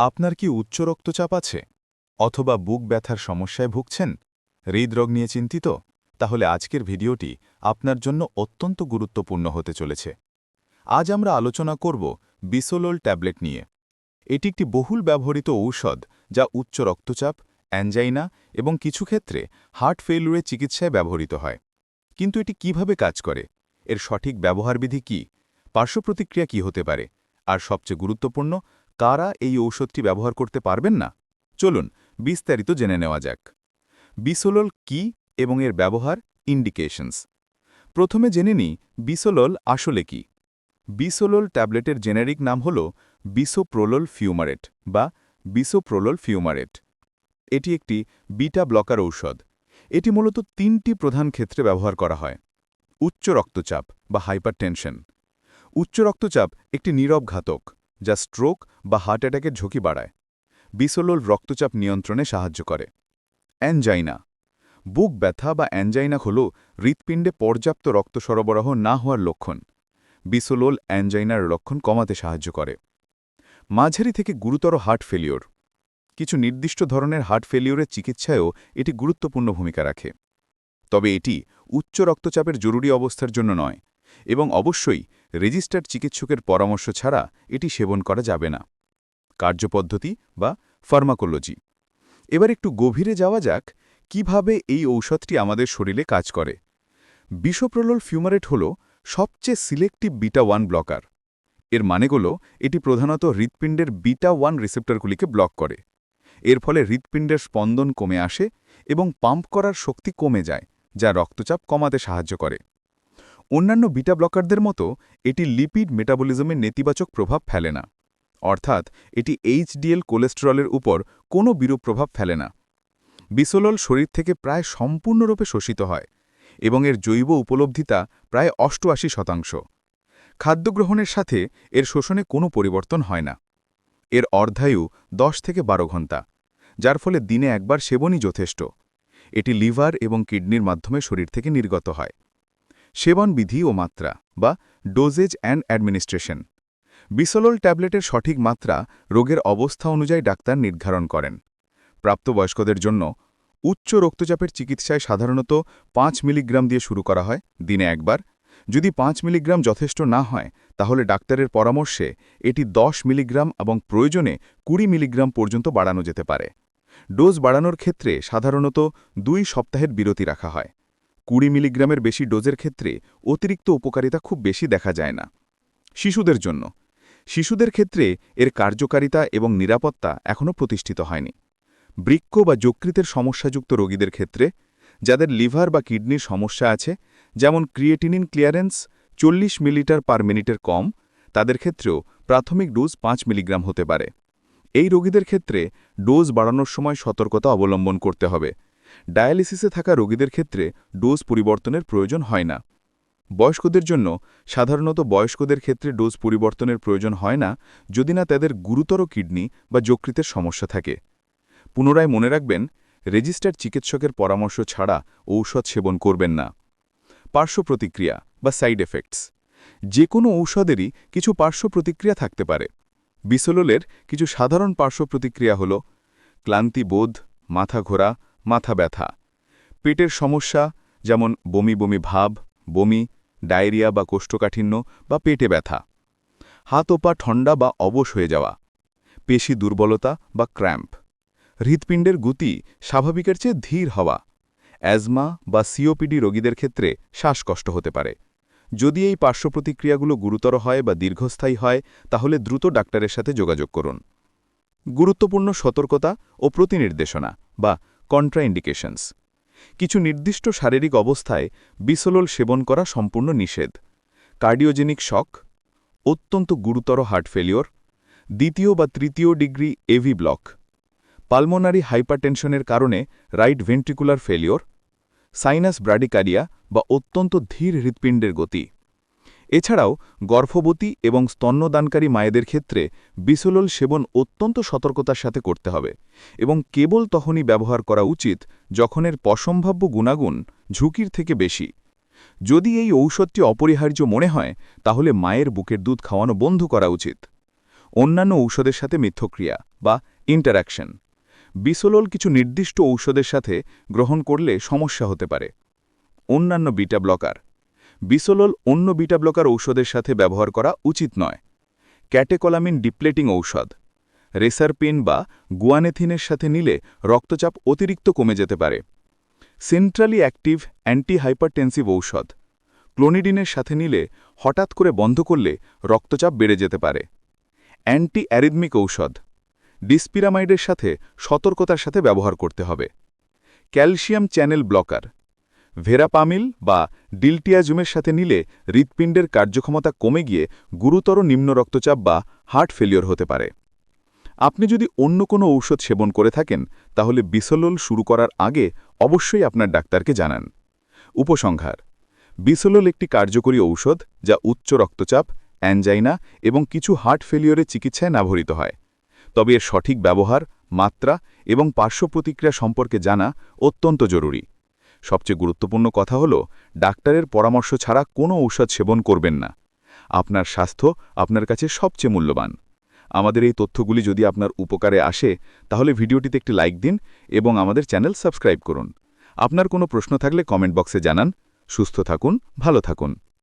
আপনার কি উচ্চ রক্তচাপ আছে? অথবা বুক ব্যথার সমস্যায় ভুগছেন? হৃদরোগ নিয়ে চিন্তিত? তাহলে আজকের ভিডিওটি আপনার জন্য অত্যন্ত গুরুত্বপূর্ণ হতে চলেছে। আজ আমরা আলোচনা করব বিসোলোল ট্যাবলেট নিয়ে। এটি একটি বহুল ব্যবহৃত ঔষধ যা উচ্চ রক্তচাপ অ্যাঞ্জাইনা এবং কিছু ক্ষেত্রে হার্ট ফেইলুরের চিকিৎসায় ব্যবহৃত হয়। কিন্তু এটি কীভাবে কাজ করে? এর সঠিক ব্যবহারবিধি কি? পার্শ্বপ্রতিক্রিয়া কি হতে পারে? আর সবচেয়ে গুরুত্বপূর্ণ কারা এই ঔষধটি ব্যবহার করতে পারবেন না? চলুন, বিস্তারিত জেনে নেওয়া যাক। বিসোলোল কি এবং এর ব্যবহার? ইন্ডিকেশনস প্রথমে জেনে নিই, বিসোলোল আসলে কি। বিসোলোল ট্যাবলেটের জেনেরিক নাম হল বিসোপ্রোলোল ফিউমারেট বা বিসোপ্রোলোল ফিউমারেট। এটি একটি বিটা ব্লকার ঔষধ। এটি মূলত তিনটি প্রধান ক্ষেত্রে ব্যবহার করা হয়। উচ্চ রক্তচাপ বা হাইপারটেনশন। উচ্চ রক্তচাপ একটি নীরব ঘাতক। যা স্ট্রোক বা হার্ট অ্যাটাকের ঝুঁকি বাড়ায়। বিসোলোল রক্তচাপ নিয়ন্ত্রণে সাহায্য করে। অ্যানজাইনা। বুক ব্যথা বা অ্যানজাইনা হল হৃৎপিণ্ডে পর্যাপ্ত রক্ত সরবরাহ না হওয়ার লক্ষণ। বিসোলোল অ্যানজাইনার লক্ষণ কমাতে সাহায্য করে। মাঝারি থেকে গুরুতর হার্ট ফেলিওর। কিছু নির্দিষ্ট ধরনের হার্ট ফেলিওরের চিকিৎসায়ও এটি গুরুত্বপূর্ণ ভূমিকা রাখে। তবে এটি উচ্চ রক্তচাপের জরুরি অবস্থার জন্য নয়। এবং অবশ্যই রেজিস্টার্ড চিকিৎসকের পরামর্শ ছাড়া এটি সেবন করা যাবে না। কার্যপদ্ধতি বা ফার্মাকোলজি। এবার একটু গভীরে যাওয়া যাক কীভাবে এই ঔষধটি আমাদের শরীরে কাজ করে। বিষপ্রলোল ফিউমারেট হল সবচেয়ে সিলেক্টিভ বিটা ওয়ান ব্লকার। এর মানেগুলো এটি প্রধানত হৃৎপিণ্ডের বিটা ওয়ান রিসেপ্টরগুলিকে ব্লক করে। এর ফলে হৃৎপিণ্ডের স্পন্দন কমে আসে এবং পাম্প করার শক্তি কমে যায়, যা রক্তচাপ কমাতে সাহায্য করে। অন্যান্য বিটা ব্লকারদের মতো এটি লিপিড মেটাবলিজমের নেতিবাচক প্রভাব ফেলে না। অর্থাৎ, এটি এইচডিএল কোলেস্টেরলের উপর কোনো বিরূপ প্রভাব ফেলে না। বিসোলল শরীর থেকে প্রায় সম্পূর্ণরূপে শোষিত হয় এবং এর জৈব উপলব্ধিতা প্রায় অষ্টআশি শতাংশ। খাদ্য গ্রহণের সাথে এর শোষণে কোনো পরিবর্তন হয় না। এর অর্ধায়ু দশ থেকে বারো ঘণ্টা, যার ফলে দিনে একবার সেবনই যথেষ্ট। এটি লিভার এবং কিডনির মাধ্যমে শরীর থেকে নির্গত হয়। সেবন বিধি ও মাত্রা, বা ডোজেজ অ্যান্ড অ্যাডমিনিস্ট্রেশন বিসোলোল ট্যাবলেটের সঠিক মাত্রা রোগের অবস্থা অনুযায়ী ডাক্তার নির্ধারণ করেন। প্রাপ্তবয়স্কদের জন্য উচ্চ রক্তচাপের চিকিৎসায় সাধারণত পাঁচ মিলিগ্রাম দিয়ে শুরু করা হয় দিনে একবার। যদি পাঁচ মিলিগ্রাম যথেষ্ট না হয়, তাহলে ডাক্তারের পরামর্শে এটি দশ মিলিগ্রাম এবং প্রয়োজনে কুড়ি মিলিগ্রাম পর্যন্ত বাড়ানো যেতে পারে। ডোজ বাড়ানোর ক্ষেত্রে সাধারণত দুই সপ্তাহের বিরতি রাখা হয়। কুড়ি মিলিগ্রামের বেশি ডোজের ক্ষেত্রে অতিরিক্ত উপকারিতা খুব বেশি দেখা যায় না। শিশুদের জন্য। শিশুদের ক্ষেত্রে এর কার্যকারিতা এবং নিরাপত্তা এখনও প্রতিষ্ঠিত হয়নি। বৃক্ক বা যকৃতের সমস্যাযুক্ত রোগীদের ক্ষেত্রে, যাদের লিভার বা কিডনির সমস্যা আছে, যেমন ক্রিয়েটিনিন ক্লিয়ারেন্স চল্লিশ মিলিটার পার মিনিটের কম, তাদের ক্ষেত্রেও প্রাথমিক ডোজ পাঁচ মিলিগ্রাম হতে পারে। এই রোগীদের ক্ষেত্রে ডোজ বাড়ানোর সময় সতর্কতা অবলম্বন করতে হবে। ডায়ালিসিসে থাকা রোগীদের ক্ষেত্রে ডোজ পরিবর্তনের প্রয়োজন হয় না। বয়স্কদের জন্য সাধারণত বয়স্কদের ক্ষেত্রে ডোজ পরিবর্তনের প্রয়োজন হয় না যদি না তাদের গুরুতর কিডনি বা যকৃতের সমস্যা থাকে। পুনরায় মনে রাখবেন, রেজিস্টার্ড চিকিৎসকের পরামর্শ ছাড়া ঔষধ সেবন করবেন না। পার্শ্ব প্রতিক্রিয়া বা সাইড এফেক্টস। যে কোনো ঔষধেরই কিছু পার্শ্ব প্রতিক্রিয়া থাকতে পারে। বিসোলোলের কিছু সাধারণ পার্শ্ব প্রতিক্রিয়া হল ক্লান্তি বোধ, মাথা ঘোরা মাথা ব্যথা। পেটের সমস্যা, যেমন বমি বমি ভাব, বমি, ডায়রিয়া বা কোষ্ঠকাঠিন্য বা পেটে ব্যথা। হাত ও পা ঠণ্ডা বা অবশ হয়ে যাওয়া। পেশি দুর্বলতা বা ক্র্যাম্প। হৃৎপিণ্ডের গতি স্বাভাবিকের চেয়ে ধীর হওয়া। অ্যাজমা বা সিওপিডি রোগীদের ক্ষেত্রে শ্বাসকষ্ট হতে পারে। যদি এই পার্শ্বপ্রতিক্রিয়াগুলো গুরুতর হয় বা দীর্ঘস্থায়ী হয়, তাহলে দ্রুত ডাক্তারের সাথে যোগাযোগ করুন। গুরুত্বপূর্ণ সতর্কতা ও প্রতিনির্দেশনা বা কন্ট্রাইন্ডিকেশনস কিছু নির্দিষ্ট শারীরিক অবস্থায় বিসোলোল সেবন করা সম্পূর্ণ নিষেধ। কার্ডিওজেনিক শক, অত্যন্ত গুরুতর হার্ট ফেলিওর দ্বিতীয় বা তৃতীয় ডিগ্রি এভি ব্লক পালমোনারি হাইপারটেনশনের কারণে right ventricular failure sinus bradycardia বা অত্যন্ত ধীর হৃৎপিণ্ডের গতি। এছাড়াও গর্ভবতী এবং স্তন্যদানকারী মায়েদের ক্ষেত্রে বিসোলোল সেবন অত্যন্ত সতর্কতার সাথে করতে হবে এবং কেবল তখনই ব্যবহার করা উচিত যখন এর পসম্ভাব্য গুণাগুণ ঝুঁকির থেকে বেশি। যদি এই ঔষধটি অপরিহার্য মনে হয়, তাহলে মায়ের বুকের দুধ খাওয়ানো বন্ধ করা উচিত। অন্যান্য ঔষধের সাথে মিথ্যক্রিয়া বা ইন্টারাকশন বিসোলোল কিছু নির্দিষ্ট ঔষধের সাথে গ্রহণ করলে সমস্যা হতে পারে। অন্যান্য বিটা ব্লকার। বিসোলোল অন্য বিটা ব্লকার ঔষধের সাথে ব্যবহার করা উচিত নয়। ক্যাটেকোলামিন ডিপ্লেটিং ঔষধ। রেসারপিন বা গুয়ানেথিনের সাথে নিলে রক্তচাপ অতিরিক্ত কমে যেতে পারে। সেন্ট্রালি অ্যাক্টিভ অ্যান্টি হাইপারটেনসিভ ঔষধ। ক্লোনিডিনের সাথে নিলে হঠাৎ করে বন্ধ করলে রক্তচাপ বেড়ে যেতে পারে। অ্যান্টি অ্যারিদমিক ঔষধ। ডিসপিরামাইডের সাথে সতর্কতার সাথে ব্যবহার করতে হবে। Calcium channel blocker. ভেরাপামিল বা ডিলটিয়াজুমের সাথে নিলে হৃৎপিণ্ডের কার্যক্ষমতা কমে গিয়ে গুরুতর নিম্ন রক্তচাপ বা হার্ট ফেলিওর হতে পারে। আপনি যদি অন্য কোনো ঔষধ সেবন করে থাকেন, তাহলে বিসলোল শুরু করার আগে অবশ্যই আপনার ডাক্তারকে জানান। উপসংহার, বিসলোল একটি কার্যকরী ঔষধ যা উচ্চ রক্তচাপ, অ্যানজাইনা এবং কিছু হার্ট ফেলিওরের চিকিৎসায় ব্যবহৃত হয়। তবে এর সঠিক ব্যবহার, মাত্রা এবং পার্শ্ব প্রতিক্রিয়া সম্পর্কে জানা অত্যন্ত জরুরি। সবচেয়ে গুরুত্বপূর্ণ কথা হল, ডাক্তারের পরামর্শ ছাড়া কোনো ঔষধ সেবন করবেন না। আপনার স্বাস্থ্য আপনার কাছে সবচেয়ে মূল্যবান। আমাদের এই তথ্যগুলি যদি আপনার উপকারে আসে, তাহলে ভিডিওটিতে একটি লাইক দিন এবং আমাদের চ্যানেল সাবস্ক্রাইব করুন। আপনার কোনো প্রশ্ন থাকলে কমেন্ট বক্সে জানান। সুস্থ থাকুন, ভালো থাকুন।